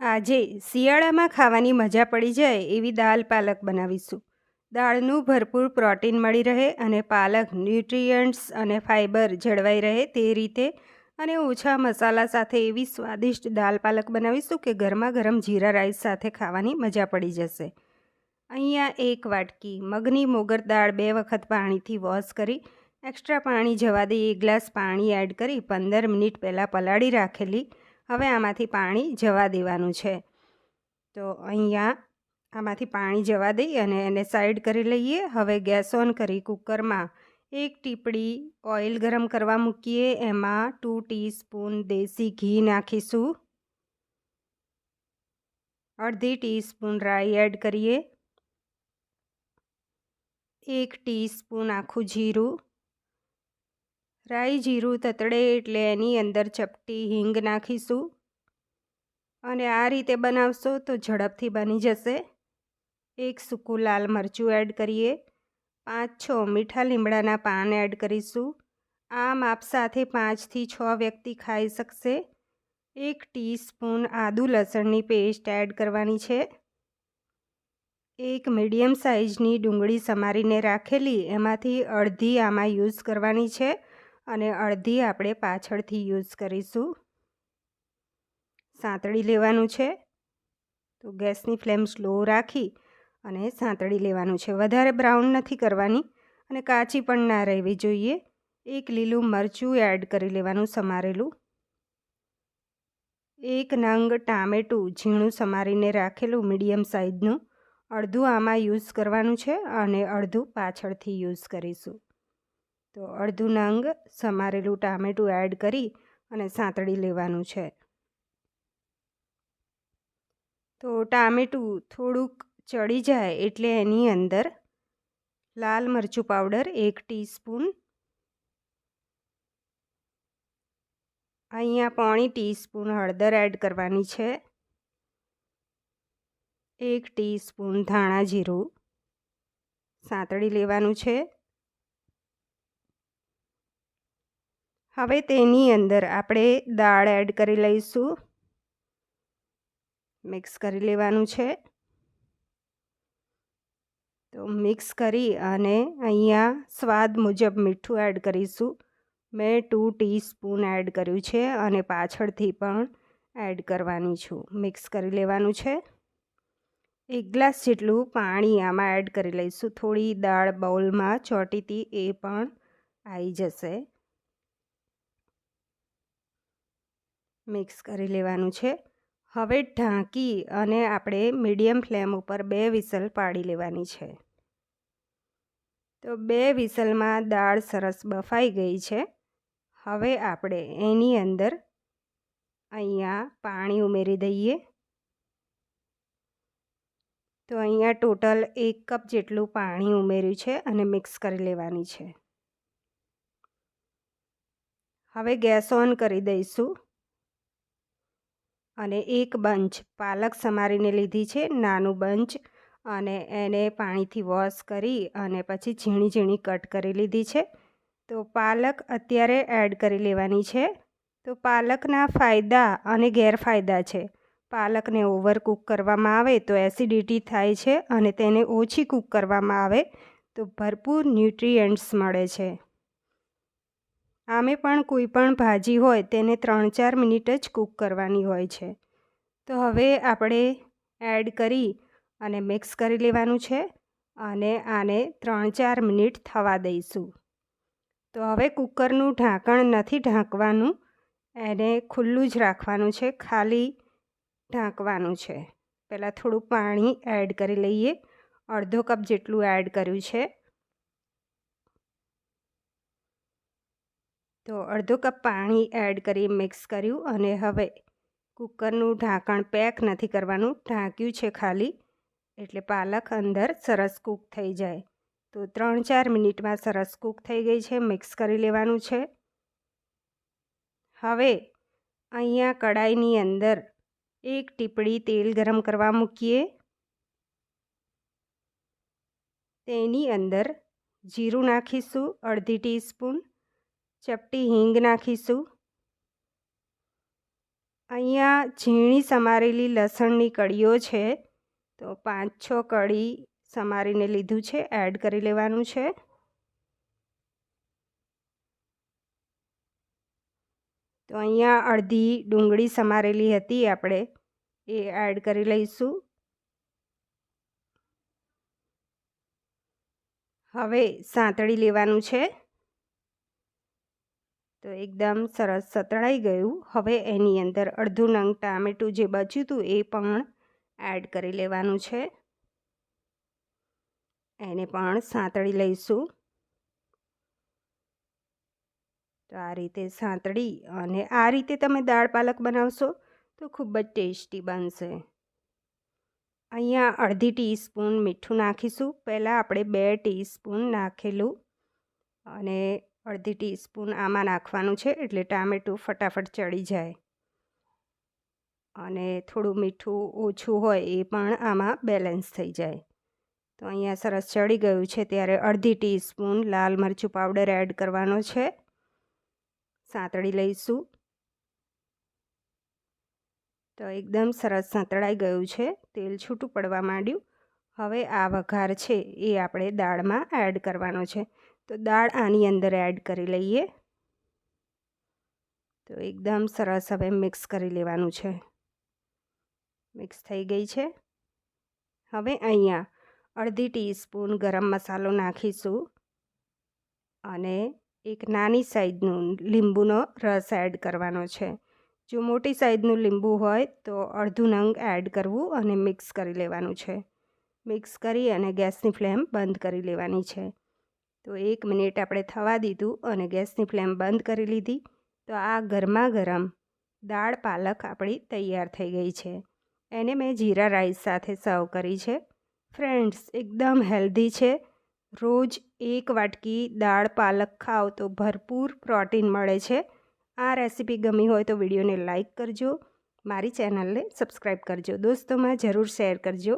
આજે શિયાળામાં ખાવાની મજા પડી જાય એવી દાલ પાલક બનાવીશું. દાળનું ભરપૂર પ્રોટીન મળી રહે અને પાલક, ન્યુટ્રિયન્ટ્સ અને ફાઇબર જળવાઈ રહે તે રીતે અને ઓછા મસાલા સાથે એવી સ્વાદિષ્ટ દાલ પાલક બનાવીશું કે ગરમા ગરમ જીરા રાઈસ સાથે ખાવાની મજા પડી જશે. અહીંયા એક વાટકી મગની મોગર દાળ બે વખત પાણીથી વોશ કરી, એક્સ્ટ્રા પાણી જવા દઈ એક ગ્લાસ પાણી એડ કરી, પંદર મિનિટ પહેલાં પલાળી રાખેલી હવે આમાંથી પાણી જવા દેવાનું છે. તો અહીંયા આમાંથી પાણી જવા દઈ અને એને સાઈડ કરી લઈએ. હવે ગેસ ઓન કરી કુકરમાં એક ટીપડી ઓઇલ ગરમ કરવા મૂકીએ. એમાં ટુ ટીસ્પૂન દેશી ઘી નાખીશું. અડધી ટીસ્પૂન રાઈ એડ કરીએ. એક ટીસ્પૂન આખું જીરું. રાઈ જીરું તતડે એટલે એની અંદર ચપટી હિંગ નાખીશું. અને આ રીતે બનાવશો તો ઝડપથી બની જશે. એક સૂકું લાલ મરચું એડ કરીએ. પાંચ છ મીઠા લીમડાના પાન એડ કરીશું. આ માપ સાથે પાંચથી છ વ્યક્તિ ખાઈ શકશે. એક ટીસ્પૂન આદુ લસણની પેસ્ટ એડ કરવાની છે. એક મીડિયમ સાઇઝની ડુંગળી સમારીને રાખેલી, એમાંથી અડધી આમાં યુઝ કરવાની છે. અને અડધી આપણે પાછળથી યુઝ કરીશું. સાંતળી લેવાનું છે. તો ગેસની ફ્લેમ સ્લો રાખી અને સાંતળી લેવાનું છે. વધારે બ્રાઉન નથી કરવાની અને કાચી પણ ના રહેવી જોઈએ. એક લીલું મરચું એડ કરી લેવાનું સમારેલું. એક નંગ ટામેટું ઝીણું સમારીને રાખેલું મીડિયમ સાઇઝનું અડધું આમાં યુઝ કરવાનું છે અને અડધું પાછળથી યુઝ કરીશું. તો અડધું નંગ સમારેલું ટામેટું એડ કરી અને સાંતળી લેવાનું છે. તો ટામેટું થોડુંક ચડી જાય એટલે એની અંદર લાલ મરચું પાવડર એક ટીસ્પૂન અહીંયા પોણી ટીસ્પૂન હળદર એડ કરવાની છે, એક ટીસ્પૂન ધાણા જીરું, સાંતળી લેવાનું છે. હવે તેની અંદર આપણે દાળ એડ કરી લઈશું. મિક્સ કરી લેવાનું છે. તો મિક્સ કરી અને અહીંયા સ્વાદ મુજબ મીઠું એડ કરીશું. મેં ટુ ટીસ્પૂન એડ કર્યું છે અને પાછળથી પણ એડ કરવાની છું. મિક્સ કરી લેવાનું છે. એક ગ્લાસ જેટલું પાણી આમાં એડ કરી લઈશું. થોડી દાળ બાઉલમાં ચોટીતી એ પણ આવી જશે. મિક્સ કરી લેવાનું છે. હવે ઢાંકી અને આપણે મીડિયમ ફ્લેમ ઉપર બે વિસલ પાડી લેવાની છે. તો બે વિસલમાં દાળ સરસ બફાઈ ગઈ છે. હવે આપણે એની અંદર અહીંયા પાણી ઉમેરી દઈએ. તો અહીંયા ટોટલ એક કપ જેટલું પાણી ઉમેર્યું છે અને મિક્સ કરી લેવાની છે. હવે ગેસ ઓન કરી દઈશું. અને એક બંચ પાલક સમારીને લીધી છે, નાનું બંચ. અને એને પાણીથી વોશ કરી અને પછી ઝીણી ઝીણી કટ કરી લીધી છે. તો પાલક અત્યારે એડ કરી લેવાની છે. તો પાલકના ફાયદા અને ગેરફાયદા છે. પાલકને ઓવર કૂક કરવામાં આવે તો એસિડિટી થાય છે અને તેને ઓછી કૂક કરવામાં આવે તો ભરપૂર ન્યુટ્રિયન્ટ્સ મળે છે. આમે પણ કોઈ પણ ભાજી હોય તેને ત્રણ ચાર મિનિટ જ કૂક કરવાની હોય છે. તો હવે આપણે એડ કરી અને મિક્સ કરી લેવાનું છે અને આને ત્રણ ચાર મિનિટ થવા દઈશું. તો હવે કૂકરનું ઢાંકણ નથી ઢાંકવાનું, એને ખુલ્લું જ રાખવાનું છે, ખાલી ઢાંકવાનું છે. પહેલાં થોડું પાણી એડ કરી લઈએ. અડધો કપ જેટલું એડ કર્યું છે. તો અડધો કપ પાણી એડ કરી મિક્સ કર્યું અને હવે કુકરનું ઢાંકણ પેક નથી કરવાનું. ઢાંક્યું છે ખાલી, એટલે પાલક અંદર સરસ કૂક થઈ જાય. તો ત્રણ ચાર મિનિટમાં સરસ કૂક થઈ ગઈ છે, મિક્સ કરી લેવાનું છે. હવે અહીંયા કડાઈની અંદર એક ટીપડી તેલ ગરમ કરવા મૂકીએ. તેની અંદર જીરું નાખીશું, અડધી ટીસ્પૂન. ચપટી હિંગ નાખીશું. અહીંયા ઝીણી સમારેલી લસણની કળીઓ છે, તો પાંચ છ કળી સમારીને લીધું છે, એડ કરી લેવાનું છે. તો અહીંયા અડધી ડુંગળી સમારેલી હતી આપણે, એ એડ કરી લઈશું. હવે સાંતળી લેવાનું છે. તો એકદમ સરસ સતળાઈ ગયું. હવે એની અંદર અડધું નંગ ટામેટું જે બચ્યું હતું એ પણ એડ કરી લેવાનું છે. એને પણ સાંતળી લઈશું. તો આ રીતે સાંતળી અને આ રીતે તમે દાળ પાલક બનાવશો તો ખૂબ જ ટેસ્ટી બનશે. અહીંયા અડધી ટીસ્પૂન મીઠું નાખીશું. પહેલાં આપણે બે ટીસ્પૂન નાખેલું અને અડધી ટીસ્પૂન આમાં નાખવાનું છે એટલે ટામેટું ફટાફટ ચડી જાય. અને થોડું મીઠું ઓછું હોય એ પણ આમાં બેલેન્સ થઈ જાય. તો અહીંયા સરસ ચડી ગયું છે ત્યારે અડધી ટીસ્પૂન લાલ મરચું પાવડર એડ કરવાનો છે. સાંતળી લઈશું. તો એકદમ સરસ સાંતળાઈ ગયું છે, તેલ છૂટું પડવા માંડ્યું. હવે આ વઘાર છે એ આપણે દાળમાં એડ કરવાનો છે. તો દાળ આની અંદર એડ કરી લઈએ. તો એકદમ સરસ હવે મિક્સ કરી લેવાનું છે. મિક્સ થઈ ગઈ છે. હવે અહીંયા અડધી ટીસ્પૂન ગરમ મસાલો નાખીશું. અને એક નાની સાઈઝનું લીંબુનો રસ એડ કરવાનો છે. જો મોટી સાઈઝનું લીંબુ હોય તો અડધું નંગ એડ કરવું અને મિક્સ કરી લેવાનું છે. મિક્સ કરી અને ગેસની ફ્લેમ બંધ કરી લેવાની છે. તો એક મિનિટ આપણે થવા દીધું અને ગેસની ફ્લેમ બંધ કરી લીધી. તો આ ગરમા ગરમ દાળ પાલક આપણી તૈયાર થઈ ગઈ છે. એને મેં જીરા રાઈસ સાથે સર્વ કરી છે. ફ્રેન્ડ્સ, એકદમ હેલ્ધી છે. રોજ એક વાટકી દાળ પાલક ખાઓ તો ભરપૂર પ્રોટીન મળે છે. આ રેસીપી ગમી હોય તો વિડીયોને લાઇક કરજો. મારી ચેનલને સબસ્ક્રાઈબ કરજો. દોસ્તોમાં જરૂર શેર કરજો.